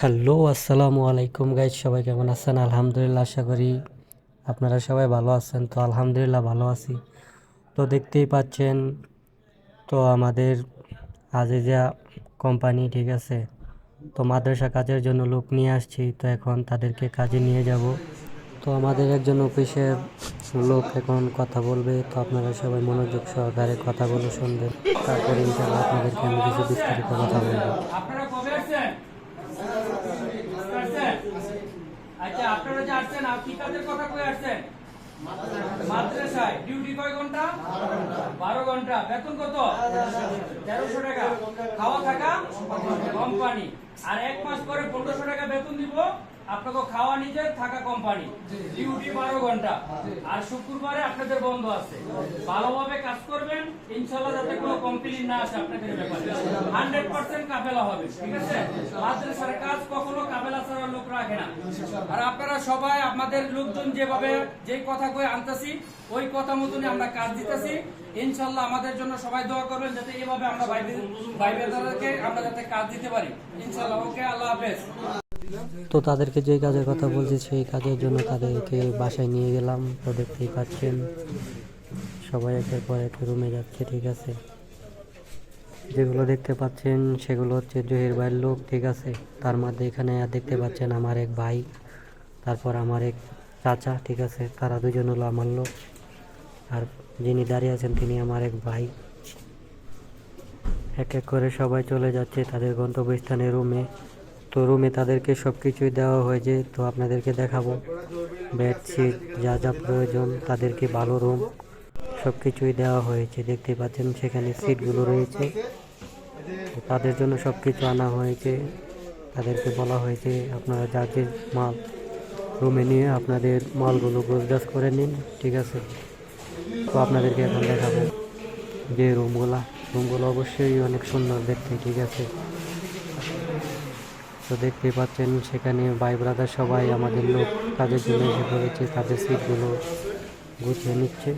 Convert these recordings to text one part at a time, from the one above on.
Hello, আসসালামু আলাইকুম guys, সবাই কেমন আছেন? আলহামদুলিল্লাহ, আশা করি আপনারা সবাই ভালো আছেন। তো আলহামদুলিল্লাহ, ভালো আছি। তো দেখতেই পাচ্ছেন, তো আমাদের আজিজা কোম্পানি, ঠিক আছে? তো মাদ্রাসা কাজের জন্য লোক নিয়ে আসছি, তো এখন তাদেরকে কাজে নিয়ে যাব। তো আমাদের একজন অফিসের লোক এখন কথা বলবে, তো আপনারা সবাই মনোযোগ সহকারে কথাগুলো শুনবেন। তারপরে ইনশাআল্লাহ আপনাদেরকে আমি কিছু বিস্তারিত কথা বলব। আচ্ছা আপনারা যে আসছেন কি কাজের কথা কয়ে আসছেন? মাদ্রাসায়। ডিউটি কয় ঘণ্টা? বারো ঘণ্টা। বেতন কত? তেরোশো টাকা। খাওয়া থাকা? কোম্পানি আর এক মাস পরে পনেরোশো টাকা বেতন দিব? আপনাকে খাওয়া নিজের থাকা কোম্পানি ডিউটি বারো ঘণ্টা। আর শুক্রবারে আপনাদের বন্ধ আছে। ভালোভাবে কাজ করবেন ইনশাল্লাহ যাতে কোনো কমপ্লেন না আসে আপনাদের ব্যাপারে। হান্ড্রেড পার্সেন্ট কাপেলা হবে ঠিক আছে? মাদ্রাসার কাজ কখনো কাপেলা ছাড়া লোক রাখে না। আর আপনারা সবাই আমাদের লোকজন যেভাবে যেই কথা কই আনতেছি ওই কথা মতনই আমরা কাজ দিতেছি। ইনশাল্লাহ আমাদের জন্য সবাই দোয়া করবেন যাতে এভাবে আমরা ভাই ভাই আমরা যাতে কাজ দিতে পারি। ইনশাল্লাহ ওকে আল্লাহ হাফেজ। তো তাদেরকে যে কাজের কথা বলছি, সেই কাজের জন্য তাদেরকে বাসায় নিয়ে গেলাম। তো দেখতেই পাচ্ছেন, সবাই একের পর এক রুমে যাচ্ছে, ঠিক আছে। যেগুলো দেখতে পাচ্ছেন, সেগুলো হচ্ছে জহির ভাইয়ের লোক, ঠিক আছে। তার মধ্যে এখানে দেখতে পাচ্ছেন আমার এক ভাই, তারপর আমার এক চাচা, ঠিক আছে। তারা দুজন হলো আমার লোক। আর যিনি দাঁড়িয়ে আছেন, তিনি আমার এক ভাই। এক এক করে সবাই চলে যাচ্ছে তাদের গন্তব্যস্থানে রুমে। তো রুমে তাদেরকে সব কিছুই দেওয়া হয়েছে, তো আপনাদেরকে দেখাবো। বেডশিট যা যা প্রয়োজন, তাদেরকে ভালো রুম সব কিছুই দেওয়া হয়েছে। দেখতে পাচ্ছেন, সেখানে সিটগুলো রয়েছে। তাদের জন্য সব কিছু আনা হয়েছে। তাদেরকে বলা হয়েছে, আপনারা যার যে মাল, রুমে নিয়ে আপনাদের মালগুলো গোছগাছ করে নিন, ঠিক আছে? তো আপনাদেরকে এখন দেখাবো যে রুমগুলা। রুমগুলো অবশ্যই অনেক সুন্দর দেখতে, ঠিক আছে? তো দেখতে পাচ্ছেন, সেখানে ভাই ব্রাদার সবাই আমাদের লোক কাজের জন্য এসে পড়েছে, তাদের সিটগুলো গুছিয়ে নিচ্ছে।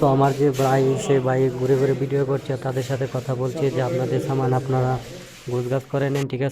তো আমার যে ভাই, সে ভাই ঘুরে ঘুরে ভিডিও করছে তাদের সাথে কথা বলছে যে আপনাদের সামান আপনারা গোছগাছ করে নেন, ঠিক আছে?